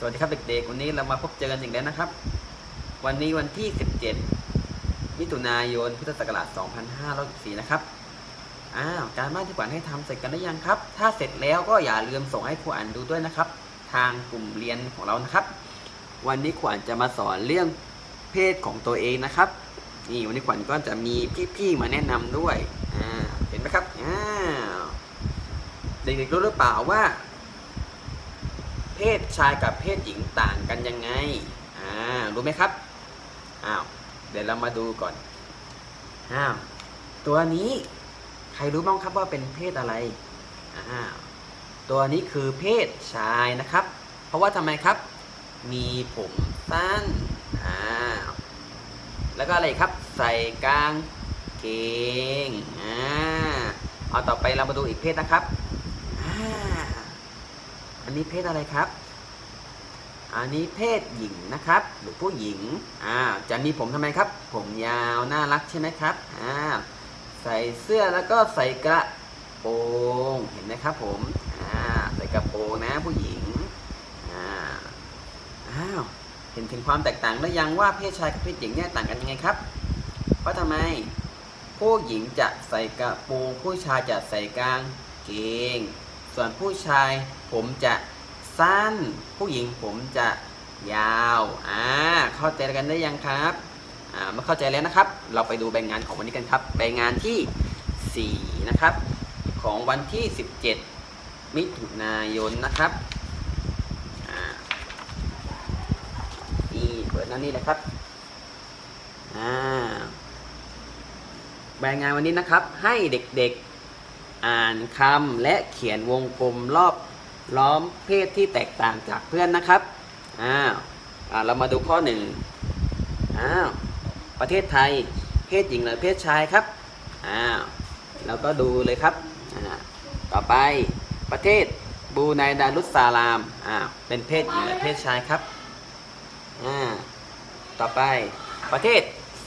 สวัสดีครับเด็กๆ วันนี้เรามาพบเจอกันอีกแล้วนะครับ วันนี้วันที่ 17 มิถุนายน พุทธศักราช 2564 นะครับ อ้าว การบ้านที่ขวัญให้ทำเสร็จกันได้ยังครับ ถ้าเสร็จแล้วก็อย่าลืมส่งให้ครูอ่านดูด้วยนะครับ ทางกลุ่มเรียนของเรานะครับ วันนี้ขวัญจะมาสอนเรื่องเพศของตัวเองนะครับ นี่วันนี้ขวัญก็จะมีพี่ๆ มาแนะนำด้วย อ่า เห็นไหมครับ อ้าว เด็กๆรู้หรือเปล่าว่า เพศชายกับเพศหญิงต่างกันยังไง อ่า รู้ไหมครับ อ้าว เดี๋ยวเรามาดูก่อน อ้าว ตัวนี้ใครรู้บ้างครับว่าเป็นเพศอะไร อ้าว ตัวนี้คือเพศชายนะครับ เพราะว่าทำไมครับ มีผมสั้น อ้าว แล้วก็อะไรครับ ใส่กางเกง อ่า เอาต่อไปเรามาดูอีกเพศนะครับ อันนี้เพศอะไรครับ อันนี้เพศหญิงนะครับ หรือผู้หญิง อ่าจะมีผมทำไมครับ ผมยาวน่ารักใช่ไหมครับ อ่า ใส่เสื้อแล้วก็ใส่กระโปรงเห็นไหมครับผม อ่า ใส่กระโปรงนะผู้หญิง อ่า อ้าว เห็นถึงความแตกต่างแล้วยังว่าเพศชายกับเพศหญิงเนี่ยต่างกันยังไงครับ เพราะทำไมผู้หญิงจะใส่กระโปรงผู้ชายจะใส่กางเกง ส่วนผู้ชายผมจะสั้น ผู้หญิงผมจะยาวอ่าเข้าใจกันได้ยังครับอ่ามาเข้าใจแล้วนะครับ เราไปดูใบงานของวันนี้กันครับใบงานที่ 4 นะครับ ของวันที่ 17 มิถุนายนนะครับอ่านี่เปิดหนั่นนี่เลยครับอ่าใบงานวันนี้นะครับให้เด็กๆ อ่านคำและเขียนวงกลมรอบล้อมเพศที่แตกต่างจากเพื่อนนะครับอ้าวเรามาดูข้อหนึ่งอ้าวประเทศไทยเพศหญิงหรือเพศชายครับอ้าวเราก็ดูเลยครับต่อไปประเทศบูไนดารุสซาลามอ้าวเป็นเพศหญิงหรือเพศชายครับอ่าต่อไปประเทศ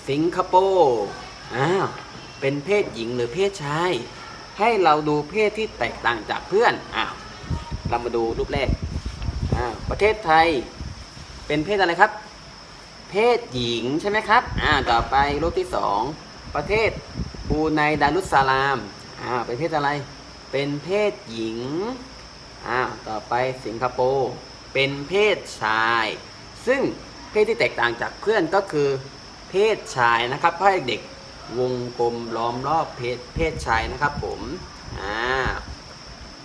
สิงคโปร์อ้าวเป็นเพศหญิงหรือเพศชาย ให้เราดูเพศที่แตกต่างจากเพื่อนอ้าวเรามาดูรูปแรกอ้าวประเทศไทยเป็นเพศอะไรครับ เพศหญิงใช่ไหมครับอ่าต่อไปรูปที่สองประเทศบูไนดารุสซาลามอ่าเป็นเพศอะไร เป็นเพศหญิงอ่าต่อไปสิงคโปร์เป็นเพศชาย ซึ่งเพศที่แตกต่างจากเพื่อนก็คือเพศชายนะครับให้เด็ก วงกลมล้อมรอบเพศเพศชายนะครับผมอ่า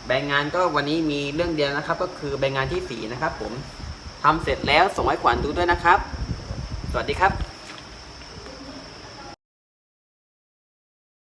ใบงานก็วันนี้มีเรื่องเดียวนะครับ ก็คือใบงานที่สี่นะครับผมทำเสร็จแล้วส่งให้ขวัญดูด้วยนะครับ สวัสดีครับ